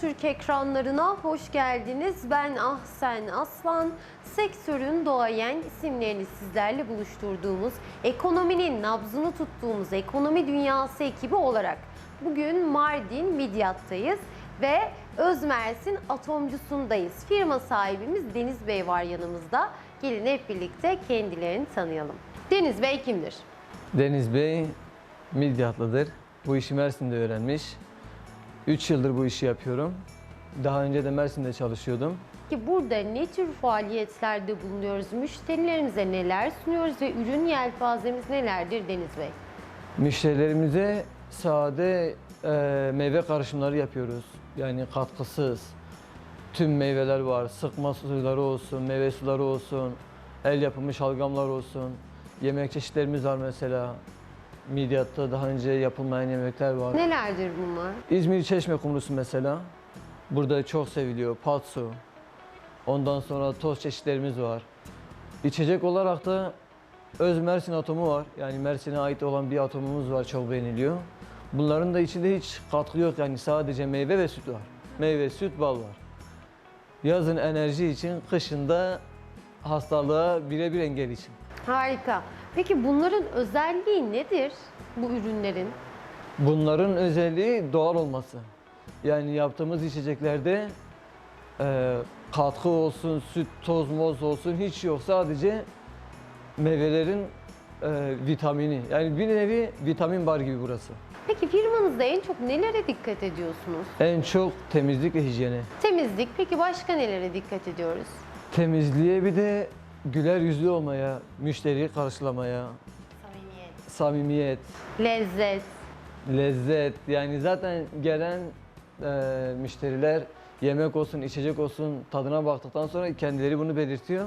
Türk ekranlarına hoş geldiniz. Ben Ahsen Aslan. Sektörün doğayen isimlerini sizlerle buluşturduğumuz, ekonominin nabzını tuttuğumuz ekonomi dünyası ekibi olarak bugün Mardin Midyat'tayız ve Özmersin Atomcusundayız. Firma sahibimiz Deniz Bey var yanımızda. Gelin hep birlikte kendilerini tanıyalım. Deniz Bey kimdir? Deniz Bey Midyatlıdır. Bu işi Mersin'de öğrenmiş. 3 yıldır bu işi yapıyorum. Daha önce de Mersin'de çalışıyordum. Ki burada ne tür faaliyetlerde bulunuyoruz? Müşterilerimize neler sunuyoruz ve ürün yelpazemiz nelerdir Deniz Bey? Müşterilerimize sade e, meyve karışımları yapıyoruz. Yani katkısız. Tüm meyveler var. Sıkma suları olsun, meyve suları olsun, el yapımı şalgamlar olsun. Yemek çeşitlerimiz var mesela. Midyatta daha önce yapılmayan yemekler var. Nelerdir bunlar? İzmir Çeşme kumrusu mesela. Burada çok seviliyor. Patsu. Ondan sonra toz çeşitlerimiz var. İçecek olarak da öz Mersin atomu var. Yani Mersin'e ait olan bir atomumuz var. Çok beğeniliyor. Bunların da içinde hiç katkı yok. Yani sadece meyve ve süt var. Meyve, süt, bal var. Yazın enerji için, kışında hastalığa birebir engel için. Harika. Peki bunların özelliği nedir bu ürünlerin? Bunların özelliği doğal olması. Yani yaptığımız içeceklerde e, katkı olsun, süt, toz, moz olsun hiç yok. Sadece meyvelerin e, vitamini. Yani bir nevi vitamin bar gibi burası. Peki firmanızda en çok nelere dikkat ediyorsunuz? En çok temizlik ve hijyene. Temizlik. Peki başka nelere dikkat ediyoruz? Temizliğe bir de güler yüzlü olmaya, müşteriyi karşılamaya, samimiyet, Lezzet. lezzet. Yani zaten gelen e, müşteriler yemek olsun, içecek olsun tadına baktıktan sonra kendileri bunu belirtiyor.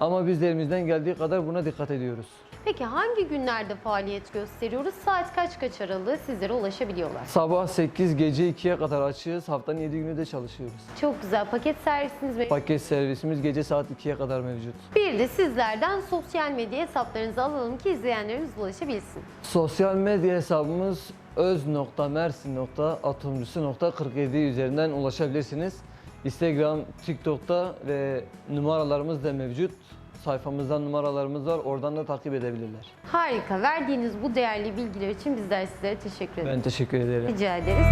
Ama biz de elimizden geldiği kadar buna dikkat ediyoruz. Peki hangi günlerde faaliyet gösteriyoruz? Saat kaç kaç aralığı sizlere ulaşabiliyorlar? Sabah 8, gece 2'ye kadar açığız. Haftanın 7 günü de çalışıyoruz. Çok güzel. Paket servisiniz ve Paket servisimiz gece saat 2'ye kadar mevcut. bir de sizlerden sosyal medya hesaplarınızı alalım ki izleyenlerimiz ulaşabilsin. Sosyal medya hesabımız öz.mersin.atomcusu.47 üzerinden ulaşabilirsiniz. Instagram, TikTok'ta ve numaralarımız da mevcut. Sayfamızdan numaralarımız var. Oradan da takip edebilirler. Harika. Verdiğiniz bu değerli bilgiler için bizler sizlere teşekkür ederiz. Ben teşekkür ederim. Rica ederiz.